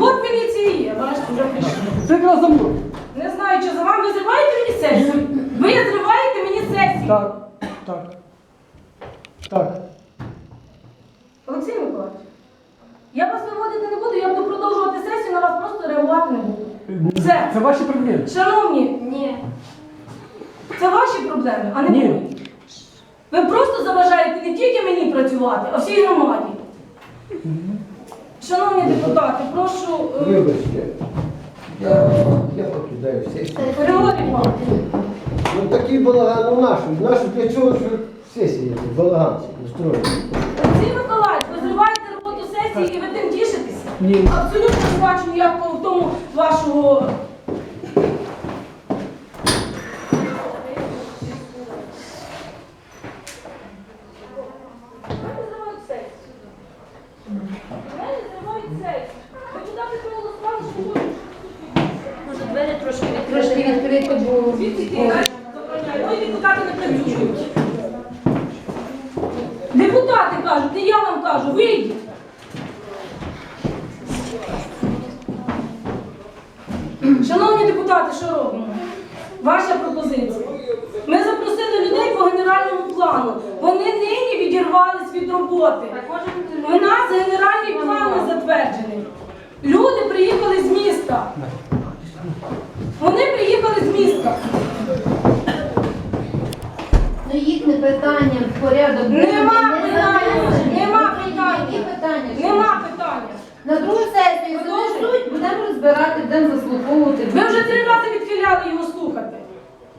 От міліція є, бачите, вже прийшли. Це якраз за мною. Не знаю, чи за вами ви зриваєте мені сесію? Ви зриваєте мені сесію. Так, так. Так. Олексій Миколаївич, я вас виводити не буду, я буду продовжувати сесію, на вас просто реагувати не буду. Все. Це ваші проблеми. Шановні, ні. Це ваші проблеми, а не Ні. мої. Ви просто заважаєте не тільки мені працювати, а всій громаді. Шановні депутати, прошу. е, Вибачте, я, я покидаю сесію. Григорій Павлович, Ну такий балаган у нашу. Нашу для чого ж ви сесії балаган устроїли? Олексій Миколаївич, ви зриваєте роботу сесії і ви тим тішитеся? Абсолютно не бачу ніякого в тому вашого. Мене зривають сесію. Мене зривають сесію. Депутати проголосували, що хочуть. Може, двері трошки Трошки відкрито, бо забороняють. Ой, депутати не працюють. Депутати кажуть, не я вам кажу, вийдіть. Шановні депутати, що робимо? Ваша пропозиція. Ми запросили людей по генеральному плану. Вони нині відірвались від роботи. План не затверджений. Люди приїхали з міста. Вони приїхали з міста. ну, їхнє питання в порядок. Нема питання, нема Які питання. Нема питання. На другу сесію занесуть, будемо розбирати, будемо заслуховувати. Ви вже три рази відхиляли його слухати.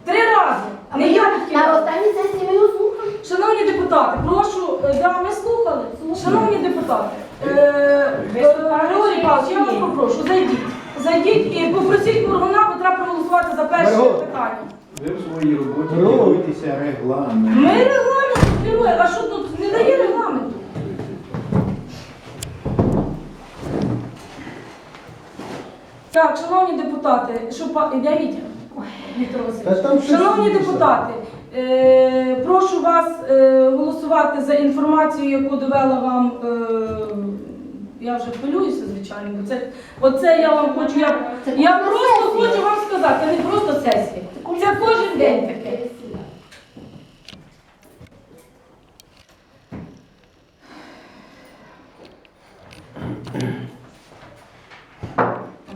Три рази. Не я На останній сесії ми його слухали. Шановні депутати, прошу, е, да, ми слухали. Шановні депутати, е, Григорій Павлович, я вас попрошу, зайдіть. Зайдіть і попросіть Моргуна Петра проголосувати за перше питання. Ви в своїй роботі керуєтеся регламентом. Ми регламент керує, а що тут не дає регламенту? Так, шановні депутати, що па... Я Вітя. Ой, Віктор Та там щось Шановні депутати, прошу вас е, голосувати за інформацію, яку довела вам. Е, я вже хвилююся, звичайно, бо це оце я вам хочу. Я, я просто хочу вам сказати, не просто сесія. Це кожен день таке.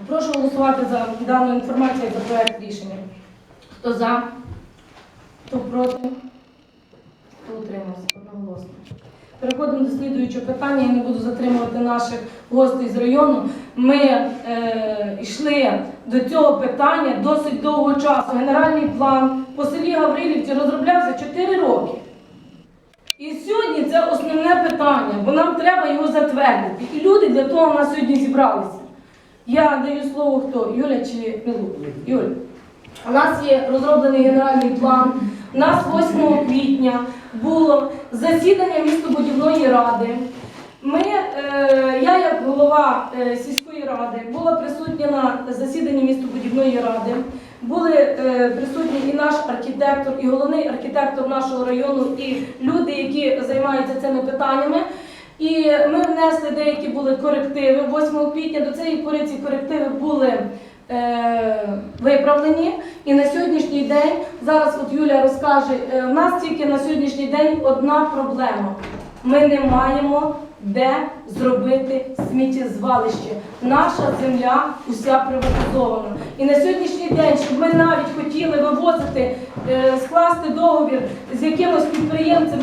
Прошу голосувати за дану інформацію за проект рішення. Хто за? Хто проти? Хто утримався? Одноголосно. Переходимо до слідуючого питання. Я не буду затримувати наших гостей з району. Ми е, йшли до цього питання досить довго часу. Генеральний план по селі Гаврилівці розроблявся 4 роки. І сьогодні це основне питання, бо нам треба його затвердити. І люди для того в нас сьогодні зібралися. Я даю слово хто? Юля чи Мілу? Юля. У нас є розроблений генеральний план. Нас 8 квітня було засідання містобудівної ради. Ми, е, я як голова е, сільської ради була присутня на засіданні містобудівної ради. Були е, присутні і наш архітектор, і головний архітектор нашого району, і люди, які займаються цими питаннями. І ми внесли деякі були корективи 8 квітня. До цієї пори ці корективи були виправлені. І на сьогоднішній день, зараз от Юля розкаже, е, в нас тільки на сьогоднішній день одна проблема. Ми не маємо де зробити сміттєзвалище. Наша земля уся приватизована. І на сьогоднішній день, щоб ми навіть хотіли вивозити, е, скласти договір з якимось підприємцем,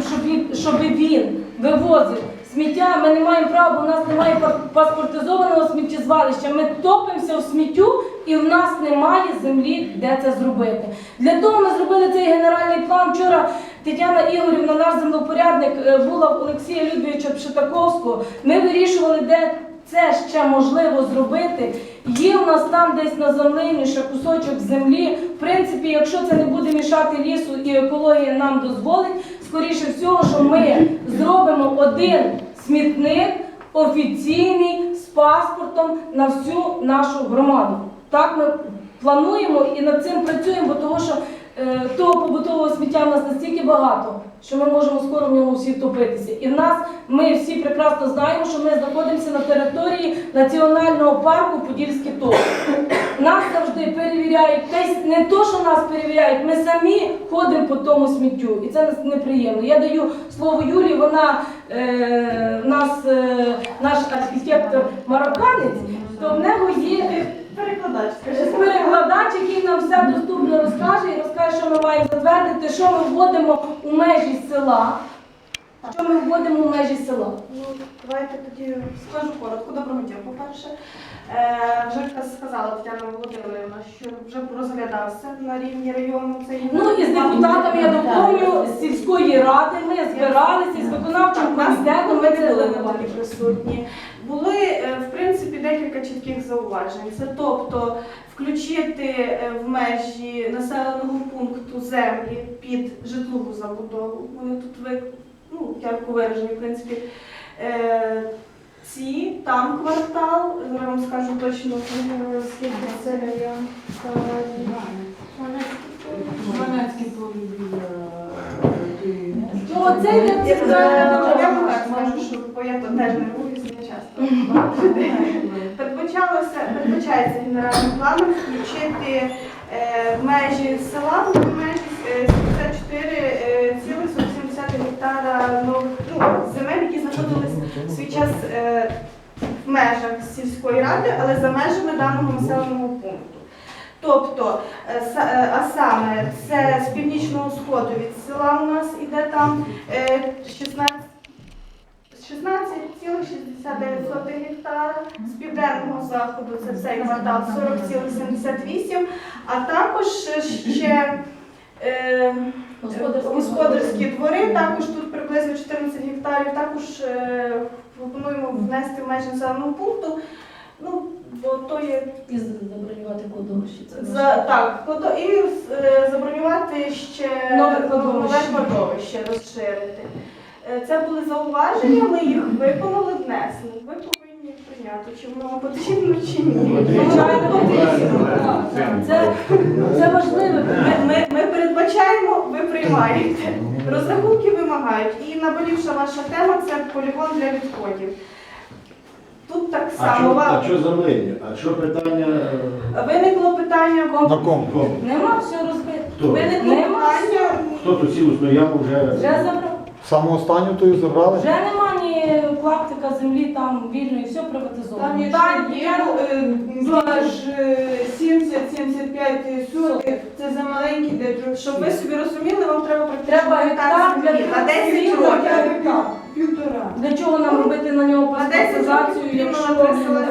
щоб він вивозив сміття, ми не маємо права, бо у нас немає паспортизованого сміттєзвалища. Ми топимося в сміттю і в нас немає землі, де це зробити. Для того ми зробили цей генеральний план. Вчора Тетяна Ігорівна, наш землепорядник, е, була в Олексія Людвійовича Пшитаковського. Ми вирішували, де це ще можливо зробити. Є у нас там десь на землині ще кусочок землі. В принципі, якщо це не буде мішати лісу і екологія нам дозволить, скоріше всього, що ми зробимо один смітник офіційний з паспортом на всю нашу громаду. Так ми плануємо і над цим працюємо, бо того, що того побутового сміття в нас настільки багато, що ми можемо скоро в ньому всі втопитися. І в нас ми всі прекрасно знаємо, що ми знаходимося на території національного парку Подільські Топ. Нас завжди перевіряють. Десь не то, що нас перевіряють, ми самі ходимо по тому сміттю, і це нас неприємно. Я даю слово Юлі, вона е, нас е, наш архітектор марокканець, то в нього є Перекладач, перекладач, який нам все доступно розкаже і розкаже, що ми маємо затвердити, що ми вводимо у межі села. Що ми вводимо у межі села? Ну, давайте тоді скажу коротко. Доброго дня. По-перше, е, вже сказала Тетяна Володимирівна, що вже розглядався на рівні району цей Ну і з депутатами я доповню з сільської ради. Ми збиралися з виконавчим комітетом. ми не були робили. присутні. Були е, в принципі декілька чітких зауважень. Це тобто включити е, в межі населеного пункту землі під житлову забудову. Вони тут ви ну ярко виражені, в принципі. Е, Ці там квартал, зараз вам скажу точно е, скільки це район. Ну, оце Я центральна вам скажу, що я то теж не. Передбачалося, передбачається генеральним планом включити е, межі села, в межі е, 74,47 гектара ну, земель, які знаходились в свій час е, в межах сільської ради, але за межами даного населеного пункту. Тобто, е, е, а саме це з північного сходу від села у нас іде там е, 16 16,69 гектара, з південного заходу. Це цей квартал 40,78, а також ще е, Господарські двори, також тут приблизно 14 гектарів, також е, пропонуємо внести в межі населеного пункту. Ну, бо то є І забронювати кладовище. За так, кладо- і е, забронювати ще Нове нове кладовище розширити. Е, Це були зауваження, ми їх виконали, внесли. Ви повинні прийняти, чи воно вам потрібно чи ні. Потрібно. Це, це важливо. Ми, ми, ми передбачаємо, ви приймаєте. Розрахунки вимагають. І наболівша ваша тема це полігон для відходів. Тут так само а що за землення? А що питання? е, виникло питання На ком? Ком? Нема все розбито. Хто? виникло Нема питання. Хто тут цілісну яму вже? Вже забрав. Саму останню тою забрали? Вже нема ні клаптика землі там вільної, все приватизовано. Там є Так, ще я- є аж 70-75 сотих. Це за маленькі, де Щоб ви собі розуміли, вам треба практично Треба гектар для землі на 10 трьох років. півтора. Для чого нам робити на нього На 10 паспортизацію, років якщо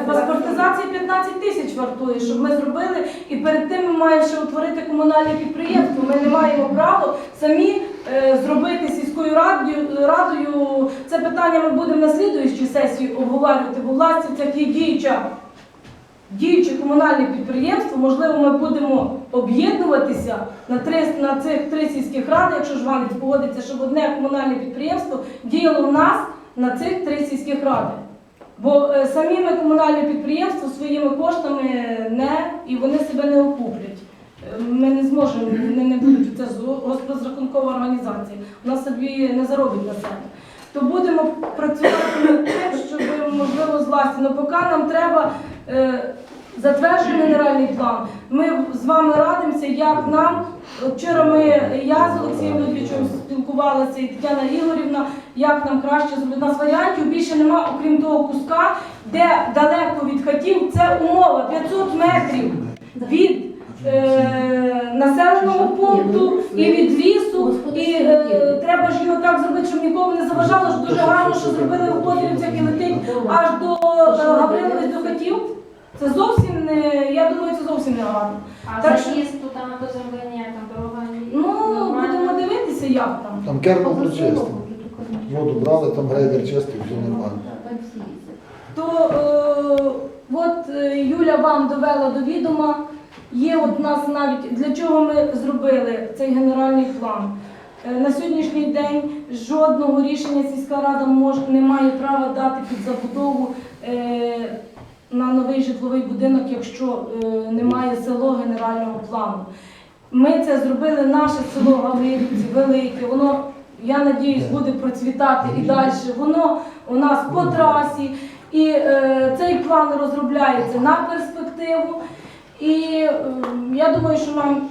паспортизація 15 тисяч вартує, щоб ми зробили, і перед тим ми маємо ще утворити комунальне підприємство. Ми не маємо права самі е, зробити сільською радою. Це питання ми будемо на слідуючій сесії обговорювати, бо власне це діюча. Діюче комунальне підприємство, можливо, ми будемо об'єднуватися на три на цих три сільських ради, якщо Жванець погодиться, щоб одне комунальне підприємство діяло в нас на цих три сільських ради. Бо е, самі ми комунальне підприємство своїми коштами не і вони себе не окуплять. Ми не зможемо, вони не будуть це розрахункова організація. У нас собі не заробить на себе. То будемо працювати над тим, щоб можливо з власті. Ну поки нам треба е, затверджений генеральний план. Ми з вами радимося, як нам. Вчора ми, я з Олексієм Людвічем спілкувалася і Тетяна Ігорівна, як нам краще зробити. У нас варіантів більше нема, окрім того куска, де далеко від хатів, це умова 500 метрів від е, населеного пункту і від лісу. І е, треба ж його так зробити, щоб нікому не заважало. Що дуже гарно, що зробили в Поділівцях і летить аж до е, Гаврилович до хатів. Це зовсім не, я думаю, це зовсім не гарно. А Так що- заїзд туди на то там дорога. Ну, нормальна? будемо дивитися, як там. Там кермо прочистив. Воду брали, там грейдер чистив, все нормально. То е, от е, Юля вам довела до відома. Є от нас навіть для чого ми зробили цей генеральний план. Е, На сьогоднішній день жодного рішення сільська рада мож, не має права дати під забудову е, на новий житловий будинок, якщо е, немає село генерального плану. Ми це зробили наше село Гаврилівці, велике. Воно, я надіюсь, буде процвітати і далі. Воно у нас по трасі. І е, цей план розробляється на перспективу. І е, я думаю, що нам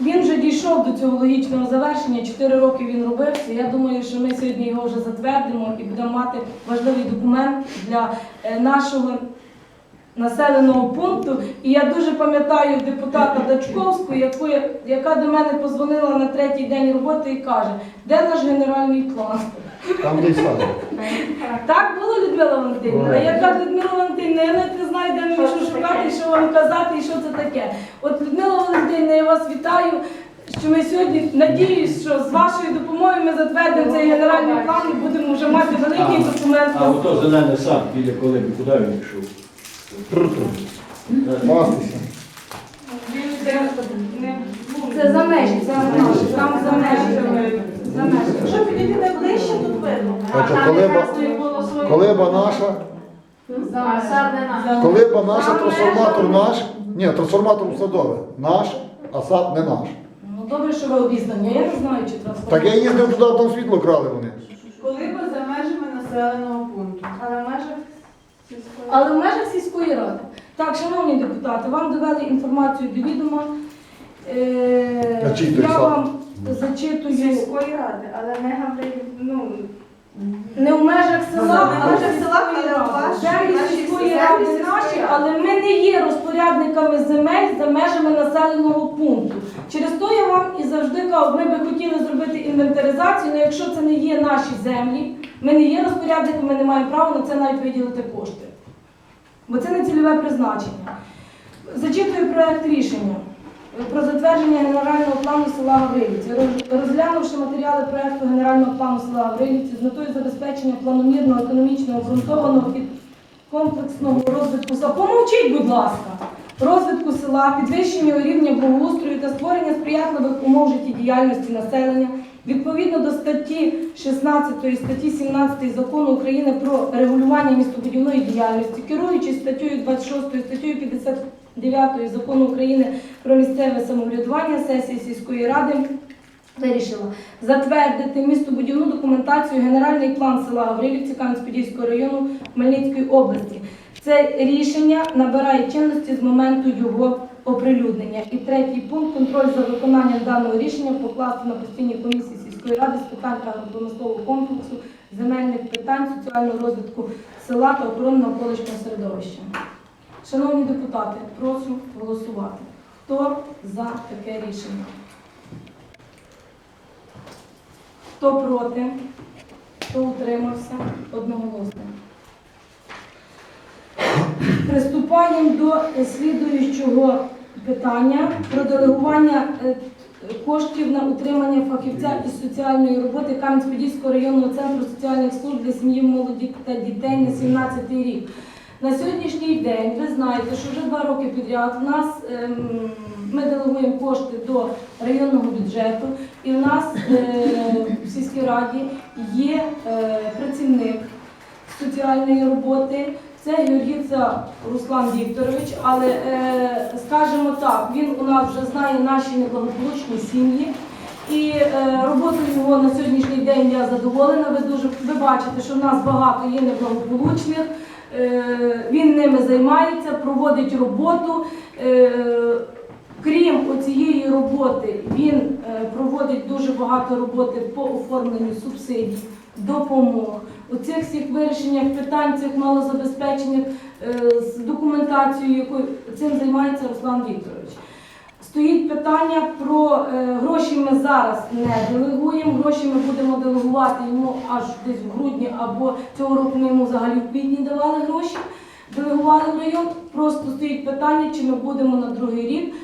він вже дійшов до цього логічного завершення. Чотири роки він робився. Я думаю, що ми сьогодні його вже затвердимо і будемо мати важливий документ для е, нашого населеного пункту. І я дуже пам'ятаю депутата Дачковську, яку, яка до мене позвонила на третій день роботи і каже, де наш генеральний план? Там десь садок. Так було Людмила Валентинівна. А я кажу, Людмила Валентинівна, я навіть не знаю, де мені що шукати, і що вам казати, і що це таке. От Людмила Валентинівна, я вас вітаю. Що ми сьогодні надіюсь, що з вашою допомогою ми затвердимо цей генеральний план і будемо вже мати великий документ. А ото зелений сад біля колиби, куди він пішов? Пастися. Це за межі, там за межі. За межі. Якщо підійдете ближче, тут видно. Хоча там колиба, якраз той було своє. колиба наша, А сад не наш. колиба наша, трансформатор наш. Ні, трансформатор садовий. Наш, а сад не наш. Ну добре, що ви обізнані. Я не знаю, чи Так я їздив туди, там світло крали вони. Коли би за межами населеного пункту. Але в межах сільської. Але в межах сільської ради. Так, шановні депутати, вам довели інформацію до відома. Е, А я вам зачитую сільської ради, але не Гаврилів, ну, не в межах села, Не в межах села, сільської але ради. ваші- Землі наші сільської землі ради сільської наші, ради. але ми не є розпорядниками земель за межами населеного пункту. Через то я вам і завжди кажу, ми би хотіли зробити інвентаризацію, але якщо це не є наші землі, ми не є розпорядниками, ми не маємо права на це навіть виділити кошти. Бо це не цільове призначення. Зачитую проект рішення про затвердження генерального плану села Гаврилівці. Розглянувши матеріали проекту генерального плану села Гаврилівці з метою забезпечення планомірного, економічно обґрунтованого комплексного розвитку села. Помовчіть, будь ласка. Розвитку села, підвищення рівня благоустрою та створення сприятливих умов життєдіяльності населення відповідно до статті 16 статті 17 закону України про регулювання містобудівної діяльності, керуючись статтею 26 статтею 59 закону України про місцеве самоврядування сесії сільської ради вирішила затвердити містобудівну документацію генеральний план села Гаврилівці Кам'янець-Подільського району Хмельницької області. Це рішення набирає чинності з моменту його оприлюднення. І третій пункт контроль за виконанням даного рішення покласти на постійні комісії сільської ради з питань агропромислового комплексу, земельних питань, соціального розвитку села та охорони навколишнього середовища. Шановні депутати, прошу голосувати. Хто за таке рішення? Хто проти? Хто утримався? Одноголосно. Приступаємо до слідуючого питання про делегування е, коштів на утримання фахівця із соціальної роботи Кам'янець-Подільського районного центру соціальних служб для сім'ї, молоді та дітей на 17 рік. На сьогоднішній день ви знаєте, що вже два роки підряд в нас ем, ми делегуємо кошти до районного бюджету, і в нас е, в сільській раді є е, працівник соціальної роботи. Це Георгіца Руслан Вікторович, але е, скажімо так, він у нас вже знає наші неблагополучні сім'ї. І е, роботою його на сьогоднішній день я задоволена. Ви дуже ви бачите, що в нас багато є неблагополучних. Е, він ними займається, проводить роботу. Е, Крім цієї роботи, він е, проводить дуже багато роботи по оформленню субсидій, допомог. У цих всіх вирішеннях питань, цих малозабезпечених е, з документацією, якою цим займається Руслан Вікторович. Стоїть питання про е, гроші ми зараз не делегуємо. Гроші ми будемо делегувати йому аж десь в грудні або цього року ми йому взагалі в квітні давали гроші. Делегували в район. Просто стоїть питання, чи ми будемо на другий рік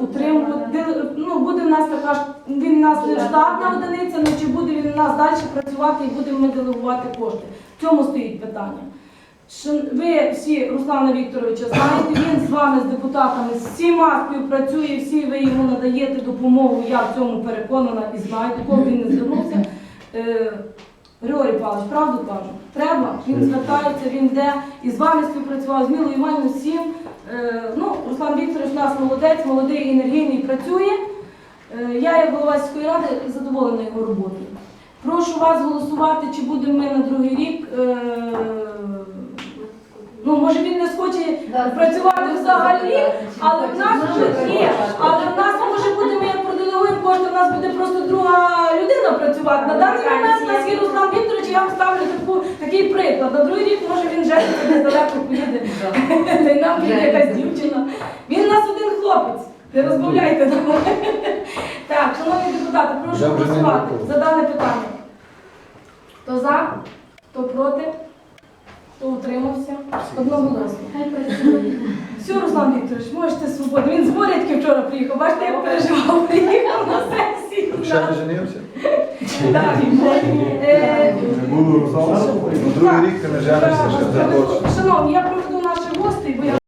утримувати. Ну, буде в нас така ж він в нас не штатна одиниця, але чи буде він у нас далі працювати і будемо ми делегувати кошти. В цьому стоїть питання. Ви всі Руслана Вікторовича знаєте, він з вами, з депутатами, з всіма співпрацює, всі ви йому надаєте допомогу, я в цьому переконана і знаю, до кого він не звернувся. Е, Григорій Павлович, правду кажу, треба, він звертається, він йде і з вами співпрацював, з Мілою Іванівною, всім. Е, ну, Руслан Вікторович у нас молодець, молодий, енергійний, працює. Е, Я, як голова сільської ради, задоволена його роботою. Прошу вас голосувати, чи будемо ми на другий рік. е, Ну, може він не схоче працювати взагалі, але в нас вже є. Але в нас може бути, ми як проделегуємо кошти, в нас буде просто друга людина працювати. На даний момент у нас є Руслан Вікторович, я вам ставлю таку, такий приклад. На другий рік може він вже недалеко поїде. Та й нам якась дівчина. Він у нас один хлопець. Не розмовляйте нам. Так, шановні депутати, прошу Я вже не голосувати готовий. за дане питання. Хто за, хто проти, хто утримався? Одноголосно. Все, Руслан Вікторович, можете свободно. Він з Борядки вчора приїхав. Бачите, як переживав, приїхав на сесію. Ще не женився? Так. Е. На другий рік ти не женишся, ще Шановні, я проведу наших гостей, бо я